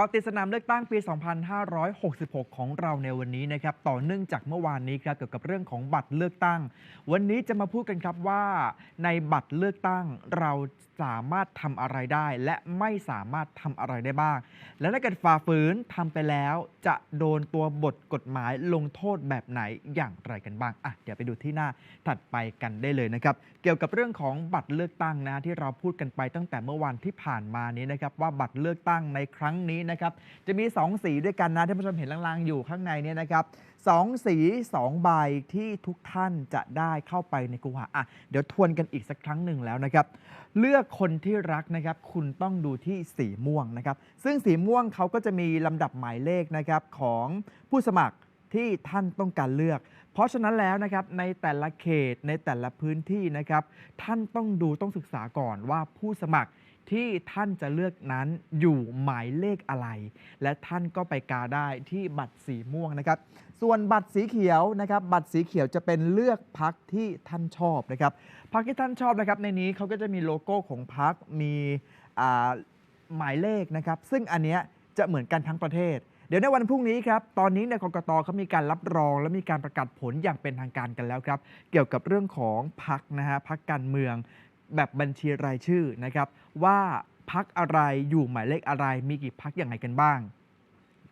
าะติดสนามเลือกตั้งปี 2566 ของเราในวันนี้นะครับ ต่อเนื่องจากเมื่อวานนี้ครับเกี่ยวกับเรื่องของบัตรเลือกตั้ง วันนี้จะมาพูดกันครับว่า ในบัตรเลือกตั้งเราสามารถทำอะไรได้ และไม่สามารถทำอะไรได้บ้าง และถ้าเกิดฝ่าฝืนทำไปแล้วจะโดนตัวบทกฎหมายลงโทษแบบไหนอย่างไรกันบ้างอะเดี๋ยวไปดูที่หน้าถัดไปกันได้เลยนะครับ เกี่ยวกับเรื่องของบัตรเลือกตั้งนะที่เราพูดกันไปตั้งแต่เมื่อวันที่ผ่านมานี้นะครับว่าบัตรเลือกตั้งในครั้งนี้นะครับจะมี 2 สีด้วยกันนะที่ผู้ชมเห็นลางๆอยู่ข้างในเนี่ยนะครับสองสีสองใบที่ทุกท่านจะได้เข้าไปในกูหาอะเดี๋ยวทวนกันอีกสักครั้งหนึ่งแล้วนะครับ เลือกคนที่รักนะครับ คุณต้องดูที่สีม่วงนะครับ ซึ่งสีม่วงเขาก็จะมีลำดับหมายเลขนะครับของผู้สมัครที่ท่านต้องการเลือก เพราะฉะนั้นแล้วนะครับในแต่ละเขตในแต่ละพื้นที่นะครับ ท่านต้องดูต้องศึกษาก่อนว่าผู้สมัคร ที่ท่านจะเลือกนั้นอยู่หมายเลขอะไร และท่านก็ไปกาได้ที่บัตรสีม่วงนะครับ ส่วนบัตรสีเขียวนะครับ บัตรสีเขียวจะเป็นเลือกพักที่ท่านชอบนะครับพักที่ท่านชอบนะครับ ในนี้เขาก็จะมีโลโก้ของพักมีหมายเลขนะครับ ซึ่งอันเนี้ยจะเหมือนกันทั้งประเทศเดี๋ยวในวันพรุ่งนี้ครับ ตอนนี้ในยกกตเขามีการรับรอง และมีการประกาศผลอย่างเป็นทางการกันแล้วครับ เกี่ยวกับเรื่องของพักนะฮะพักการเมือง แบบบัญชีรายชื่อนะครับว่าพักอะไรอยู่หมายเลขอะไรมีกี่พักอย่างไรกันบ้าง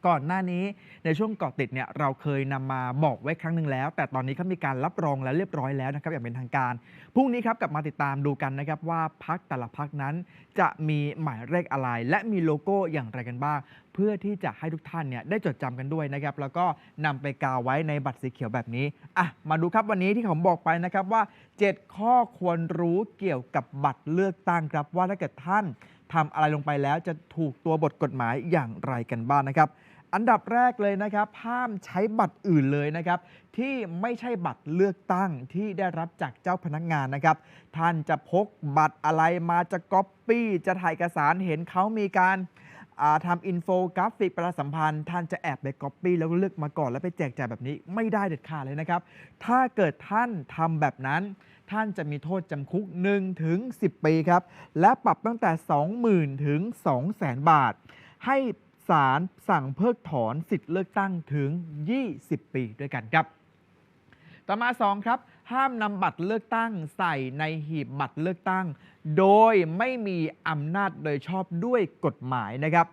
ก่อนหน้านี้ในช่วงเกาะติดเนี่ยเราเคยนำมาบอกไว้ครั้งหนึ่งแล้ว แต่ตอนนี้เขามีการรับรองแล้วเรียบร้อยแล้วนะครับอย่างเป็นทางการพรุ่งนี้ครับกลับมาติดตามดูกันนะครับว่าพักแต่ละพักนั้น จะมีหมายเลขอะไร และมีโลโก้อย่างไรกันบ้าง เพื่อที่จะให้ทุกท่านเนี่ยได้จดจำกันด้วยนะครับแล้วก็นำไปกาวไว้ในบัตรสีเขียวแบบนี้อะมาดูครับวันนี้ที่ผมบอกไปนะครับว่า 7 ข้อควรรู้เกี่ยวกับบัตรเลือกตั้งครับว่าถ้าเกิดท่านทำอะไรลงไปแล้วจะถูกตัวบทกฎหมายอย่างไรกันบ้างนะครับ อันดับแรกเลยนะครับ ห้ามใช้บัตรอื่นเลยนะครับ ที่ไม่ใช่บัตรเลือกตั้งที่ได้รับจากเจ้าพนักงานนะครับ ท่านจะพกบัตรอะไรมาจะก๊อปปี้จะถ่ายเอกสารเห็นเขามีการทำอินโฟกราฟิกประชาสัมพันธ์ ท่านจะแอบไปก๊อปปี้แล้วเลือกมาก่อนแล้วไปแจกจ่ายแบบนี้ไม่ได้เด็ดขาดเลยนะครับ ถ้าเกิดท่านทำแบบนั้น ท่านจะมีโทษจำคุก1ถึง10 ปีครับ และปรับตั้งแต่ 20,000 ถึง 200,000 บาท ให้ ศาลสั่งเพิกถอนสิทธิ์เลือกตั้งถึง 20 ปีด้วยกันครับ ต่อมา 2 ครับ ห้ามนำบัตรเลือกตั้งใส่ในหีบบัตรเลือกตั้ง โดยไม่มีอำนาจโดยชอบด้วยกฎหมายนะครับ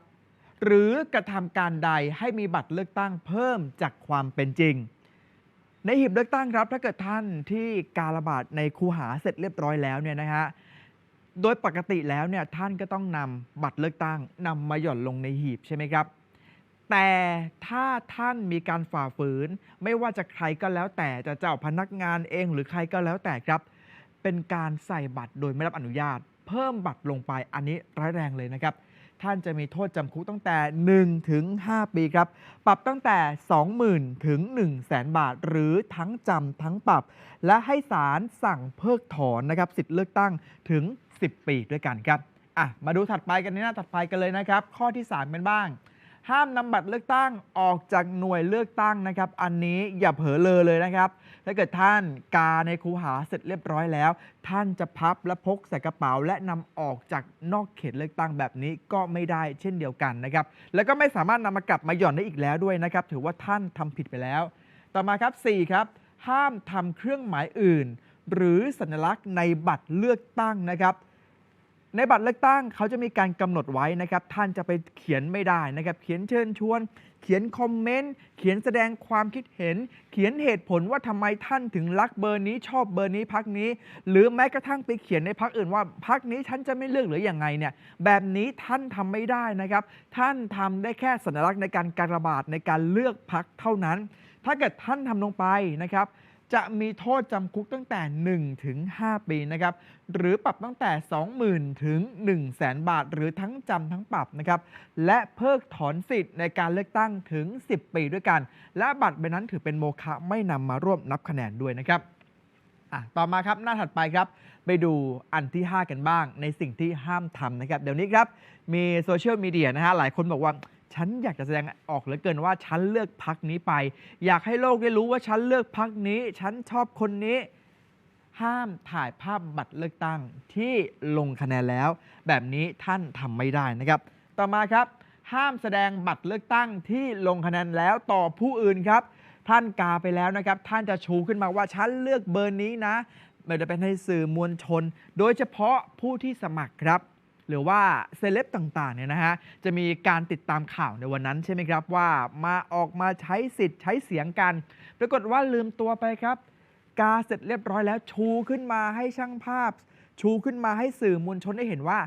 หรือกระทำการใดให้มีบัตรเลือกตั้งเพิ่มจากความเป็นจริง ในหีบเลือกตั้งครับ ถ้าเกิดท่านที่การระบาดในคูหาเสร็จเรียบร้อยแล้วเนี่ยนะฮะ โดยปกติแล้วเนี่ยท่านก็ต้องนำบัตรเลือกตั้งนำมาหย่อนลงในหีบใช่ไหมครับ แต่ถ้าท่านมีการฝ่าฝืน ไม่ว่าจะใครก็แล้วแต่จะเจ้าพนักงานเองหรือใครก็แล้วแต่ครับ เป็นการใส่บัตรโดยไม่รับอนุญาต เพิ่มบัตรลงไปอันนี้ร้ายแรงเลยนะครับ ท่านจะมีโทษจำคุกตั้งแต่ 1 ถึง 5 ปีครับ ปรับตั้งแต่ 20,000 ถึง 1 0 0 0 0แบาท หรือทั้งจำทั้งปรับ และให้ศาลสั่งเพิกถอนนะครับสิทธิ์เลือกตั้งถึง 10 ปีด้วยกันครับอะมาดูถัดไปกันในหน้าถัดไปกันเลยนะครับ ข้อที่ 3 เป็นบ้าง ห้ามนำบัตรเลือกตั้งออกจากหน่วยเลือกตั้งนะครับ อันนี้อย่าเผลอเลอเลยนะครับ ถ้าเกิดท่านกาในคูหาเสร็จเรียบร้อยแล้ว ท่านจะพับและพกใส่กระเป๋า และนำออกจากนอกเขตเลือกตั้งแบบนี้ก็ไม่ได้เช่นเดียวกันนะครับ แล้วก็ไม่สามารถนำมากลับมาหย่อนได้อีกแล้วด้วยนะครับ ถือว่าท่านทำผิดไปแล้ว ต่อมาครับ4ครับห้ามทำเครื่องหมายอื่น หรือสัญลักษณ์ในบัตรเลือกตั้งนะครับในบัตรเลือกตั้งเขาจะมีการกำหนดไว้นะครับ ท่านจะไปเขียนไม่ได้นะครับ เขียนเชิญชวน เขียนคอมเมนต์ เขียนแสดงความคิดเห็น เขียนเหตุผลว่าทำไมท่านถึงรักเบอร์นี้ชอบเบอร์นี้พักนี้ หรือแม้กระทั่งไปเขียนในพักอื่นว่าพักนี้ฉันจะไม่เลือกหรืออย่างไงเนี่ย แบบนี้ท่านทำไม่ได้นะครับ ท่านทำได้แค่สัญลักษณ์ในการการระบาดในการเลือกพักเท่านั้น ถ้าเกิดท่านทำลงไปนะครับ จะมีโทษจำคุกตั้งแต่ 1 ถึง 5 ปีนะครับ หรือปรับตั้งแต่ 20,000 ถึง 1 0 0 0 0แบาท หรือทั้งจำทั้งปรับนะครับ และเพิกถอนสิทธิ์ในการเลือกตั้งถึง 10 ปีด้วยกัน และบัตรใบนั้นถือเป็นโมฆะไม่นำมาร่วมนับคะแนนด้วยนะครับต่อมาครับหน้าถัดไปครับไปดูอันที่ 5 กันบ้าง ในสิ่งที่ห้ามทำนะครับ เดี๋ยวนี้ครับมีโซเชียลมีเดียนะฮะหลายคนบอกว่า ฉันอยากจะแสดงออกเหลือเกินว่าฉันเลือกพักนี้ไป อยากให้โลกได้รู้ว่าฉันเลือกพักนี้ ฉันชอบคนนี้ ห้ามถ่ายภาพบัตรเลือกตั้งที่ลงคะแนนแล้ว แบบนี้ท่านทำไม่ได้นะครับ ต่อมาครับ ห้ามแสดงบัตรเลือกตั้งที่ลงคะแนนแล้วต่อผู้อื่นครับ ท่านกาไปแล้วนะครับ ท่านจะชูขึ้นมาว่าฉันเลือกเบอร์นี้นะไม่ว่าจะเป็นในสื่อมวลชน โดยเฉพาะผู้ที่สมัครครับ หรือว่าเซเลบต่างๆเนี่ยนะฮะจะมีการติดตามข่าวในวันนั้นใช่ไหมครับว่ามาออกมาใช้สิทธิ์ใช้เสียงกัน ปรากฏว่าลืมตัวไปครับ กาเสร็จเรียบร้อยแล้วชูขึ้นมาให้ช่างภาพ ชูขึ้นมาให้สื่อมวลชนได้เห็นว่า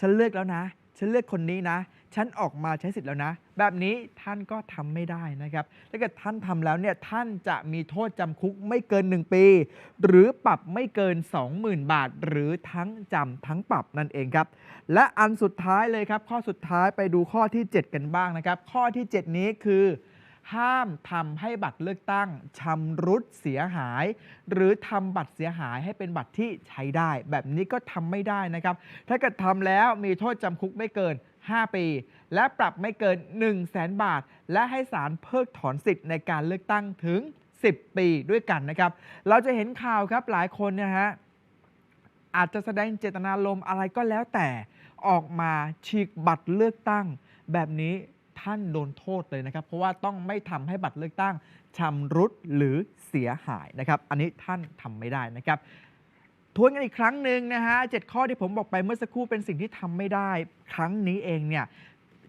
ฉันเลือกแล้วนะ ฉันเลือกคนนี้นะ ฉันออกมาใช้สิทธิ์แล้วนะ แบบนี้ท่านก็ทำไม่ได้นะครับ ถ้าเกิดท่านทำแล้วเนี่ยท่านจะมีโทษจำคุกไม่เกิน 1 ปี หรือปรับไม่เกิน 20,000 บาท หรือทั้งจำทั้งปรับนั่นเองครับ และอันสุดท้ายเลยครับ ข้อสุดท้ายไปดูข้อที่ 7 กันบ้างนะครับ ข้อที่ 7 นี้คือห้ามทำให้บัตรเลือกตั้งชำรุดเสียหาย หรือทำบัตรเสียหายให้เป็นบัตรที่ใช้ได้ แบบนี้ก็ทำไม่ได้นะครับ ถ้าเกิดทำแล้วมีโทษจำคุกไม่เกิน 5 ปี และปรับไม่เกิน 1 0 0 0 0แสนบาท และให้ศาลเพิกถอนสิทธิ์ในการเลือกตั้งถึง 10 ปีด้วยกันนะครับ เราจะเห็นข่าวครับหลายคนเนะฮะอาจจะแสดงเจตนารมณ์อะไรก็แล้วแต่ออกมาฉีกบัตรเลือกตั้ง แบบนี้ท่านโดนโทษเลยนะครับ เพราะว่าต้องไม่ทำให้บัตรเลือกตั้งชำรุดหรือเสียหายนะครับ อันนี้ท่านทำไม่ได้นะครับ ทวนกันอีกครั้งหนึ่งนะฮะเจ็ดข้อที่ผมบอกไปเมื่อสักครู่เป็นสิ่งที่ทำไม่ได้ ครั้งนี้เองเนี่ย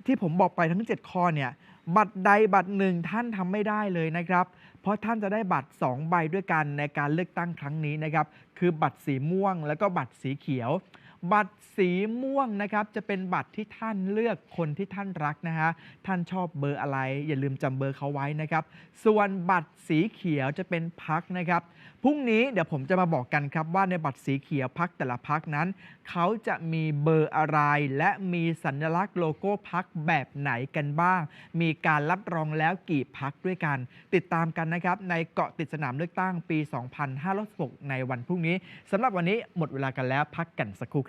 ที่ผมบอกไปทั้ง 7 ข้อเนี่ยบัตรใดบัตรหนึ่งท่านทำไม่ได้เลยนะครับ เพราะท่านจะได้บัตร 2 ใบด้วยกันในการเลือกตั้งครั้งนี้นะครับ คือบัตรสีม่วง แล้วก็บัตรสีเขียว บัตรสีม่วงนะครับจะเป็นบัตรที่ท่านเลือกคนที่ท่านรักนะฮะท่านชอบเบอร์อะไร อย่าลืมจำเบอร์เขาไว้นะครับ ส่วนบัตรสีเขียวจะเป็นพักนะครับพรุ่งนี้เดี๋ยวผมจะมาบอกกันครับว่าในบัตรสีเขียวพักแต่ละพักนั้น เขาจะมีเบอร์อะไร และมีสัญลักษณ์โลโก้พักแบบไหนกันบ้าง มีการรับรองแล้วกี่พักด้วยกัน ติดตามกันนะครับ ในเกาะติดสนามเลือกตั้งปี 2566ในวันพรุ่งนี้สำหรับวันนี้หมดเวลากันแล้วพักกันสักครู่